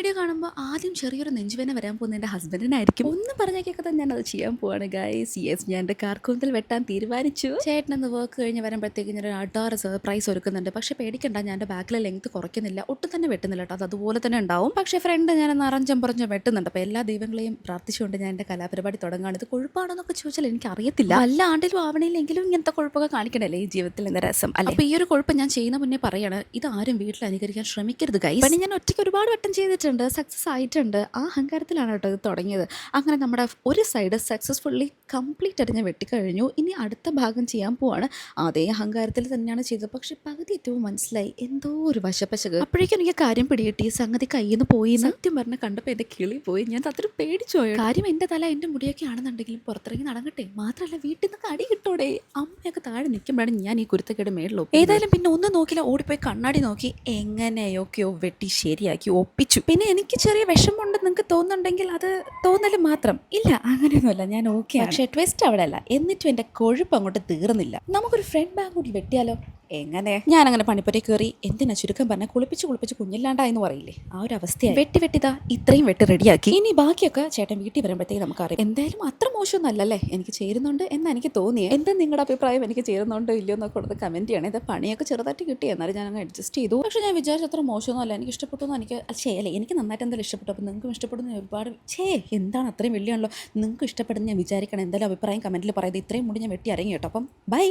Video കാണുമ്പോൾ ആദ്യം ചെറിയൊരു നെഞ്ചുവേന വരാൻ പോകുന്ന എന്റെ ഹസ്ബൻഡിനായിരിക്കും. ഒന്നും പറഞ്ഞേക്കൊക്കെ തന്നെ ഞാൻ അത് ചെയ്യാൻ പോവാണ് ഗൈസ് യെസ് ഞാൻ എന്റെ കാർക്കൂന്തൽ വെട്ടാൻ തീരുമാനിച്ചു. ചേട്ടൻ എന്ന് വർക്ക് കഴിഞ്ഞ് വരുമ്പോഴത്തേക്ക് ഞാൻ ഒരു അഡാറ് സർപ്രൈസ് ഒരുക്കുന്നുണ്ട്. പക്ഷേ പേടിക്കണ്ട ഞാൻ എന്റെ ബാക്കിലെ ലെങ്ത് കുറയ്ക്കുന്നില്ല. ഒട്ടും തന്നെ വെട്ടുന്നില്ല കേട്ടോ. അത് അതുപോലെ തന്നെ ഉണ്ടാവും. പക്ഷേ ഫ്രണ്ട് ഞാൻ നിറഞ്ചം പറഞ്ഞ് വെട്ടുന്നുണ്ട്. അപ്പോൾ എല്ലാ ദൈവങ്ങളെയും പ്രാർത്ഥിച്ചുകൊണ്ട് ഞാൻ എന്റെ കലാപരിപാടി തുടങ്ങുകയാണ് ഇത് കൊഴുപ്പാണെന്നൊക്കെ ചോദിച്ചാൽ എനിക്ക് അറിയത്തില്ല വല്ല ആണ്ടിലും ആവണയിലെങ്കിലും ഇങ്ങനത്തെ കൊഴുപ്പൊക്കെ കാണിക്കണല്ലേ ഈ ജീവിതത്തിൽ എന്ന രസം? അല്ല? അപ്പോൾ ഈ ഒരു കൊഴുപ്പ് ഞാൻ ചെയ്യുന്ന മുന്നേ പറയാണ് ഇത് ആരും വീട്ടിൽ അനുകരിക്കാൻ ശ്രമിക്കരുത് ഗൈസ് പണി ഞാൻ ഒറ്റയ്ക്ക് ഒരുപാട് വട്ടം ചെയ്തിട്ടുണ്ട്. സക്സസ് ആയിട്ടുണ്ട്. ആ അഹങ്കാരത്തിലാണ് കേട്ടോ ഇത് തുടങ്ങിയത്. അങ്ങനെ നമ്മുടെ ഒരു സൈഡ് സക്സസ്ഫുള്ളി കംപ്ലീറ്റ് ഞാൻ വെട്ടിക്കഴിഞ്ഞു. ഇനി അടുത്ത ഭാഗം ചെയ്യാൻ പോവാണ്. അതേ അഹങ്കാരത്തിൽ തന്നെയാണ് ചെയ്തത്. പക്ഷെ പകുതി ഏറ്റവും മനസ്സിലായി. എന്തോ ഒരു വശപ്പശക്. അപ്പോഴേക്കും എനിക്ക് കാര്യം പിടികിട്ടി. സംഗതി കയ്യിൽ നിന്ന് പോയി സത്യം പറഞ്ഞ കണ്ടപ്പോൾ എന്റെ കിളി പോയി. ഞാൻ അത്ര പേടിച്ചു പോയി. കാര്യം എന്റെ തല എന്റെ മുടിയൊക്കെ ആണെന്നുണ്ടെങ്കിലും പുറത്തിറങ്ങി നടങ്ങട്ടെ മാത്രമല്ല വീട്ടിൽ നിന്ന് കടി കിട്ടോടെ? അമ്മയൊക്കെ താഴെ നിൽക്കുമ്പോഴാണ് ഞാൻ ഈ കുരുത്തക്കേട് മേളിലോ ഏതായാലും പിന്നെ ഒന്നും നോക്കില്ല ഓടിപ്പോയി കണ്ണാടി നോക്കി എങ്ങനെയൊക്കെയോ വെട്ടി ശരിയാക്കി ഒപ്പിച്ചു. പിന്നെ എനിക്ക് ചെറിയ വിഷമമുണ്ടെന്ന് നിങ്ങൾക്ക് തോന്നുന്നുണ്ടെങ്കിൽ അത് തോന്നൽ മാത്രം. ഇല്ല അങ്ങനെയൊന്നുമല്ല ഞാൻ ഓക്കെ പക്ഷേ ട്വിസ്റ്റ് അവിടെ അല്ല. എന്നിട്ടും എന്റെ കൊഴുപ്പ് അങ്ങോട്ട് തീർന്നില്ല. നമുക്കൊരു ഫ്രണ്ട് ബാഗ് കൂടി വെട്ടിയാലോ? എങ്ങനെ? ഞാൻ അങ്ങനെ പണിപ്പുരയിൽ കയറി എന്തിനാ ചുരുക്കം പറഞ്ഞാൽ കുളിപ്പിച്ച് കുളിപ്പിച്ച് കുഞ്ഞില്ലാണ്ടായെന്ന് പറയില്ലേ? ആ ഒരു അവസ്ഥ വെട്ടി വെട്ടിതാ ഇത്രയും വെട്ടി റെഡിയാക്കി. ഇനി ബാക്കിയൊക്കെ ചേട്ടൻ വീട്ടിൽ വരുമ്പോഴത്തേക്ക് നമുക്കറിയാം. എന്തായാലും അത്ര മോശമൊന്നല്ലല്ലേ എനിക്ക് ചേരുന്നുണ്ട് എന്ന് എനിക്ക് തോന്നിയത് എന്താ നിങ്ങളുടെ അഭിപ്രായം? എനിക്ക് ചേരുന്നുണ്ടോ ഇല്ലയോ എന്നൊക്കെ കൊടുത്ത് കമന്റ് ചെയ്യണം. ഇത് പണിയൊക്കെ ചെറുതായിട്ട് കിട്ടി. എന്നാലും ഞാൻ അങ്ങ് അഡ്ജസ്റ്റ് ചെയ്തു. പക്ഷെ ഞാൻ വിചാരിച്ച അത്ര മോശമൊന്നുമല്ല. എനിക്ക് ഇഷ്ടപ്പെട്ടു എനിക്ക് അല്ലേ എനിക്ക് നന്നായിട്ട് എന്തായാലും ഇഷ്ടപ്പെട്ടു. അപ്പോൾ നിങ്ങൾക്കും ഇഷ്ടപ്പെടുന്ന ഒരുപാട് ഛേ എന്താണ് അത്രയും വലിയാണല്ലോ നിങ്ങൾക്ക് ഇഷ്ടപ്പെടുന്ന ഞാൻ വിചാരിക്കണം. എന്തായാലും അഭിപ്രായം കമന്റിൽ പറയുന്നത് ഇത്രയും മുടി ഞാൻ വെട്ടി ഇറങ്ങി കേട്ടോ. അപ്പം ബൈ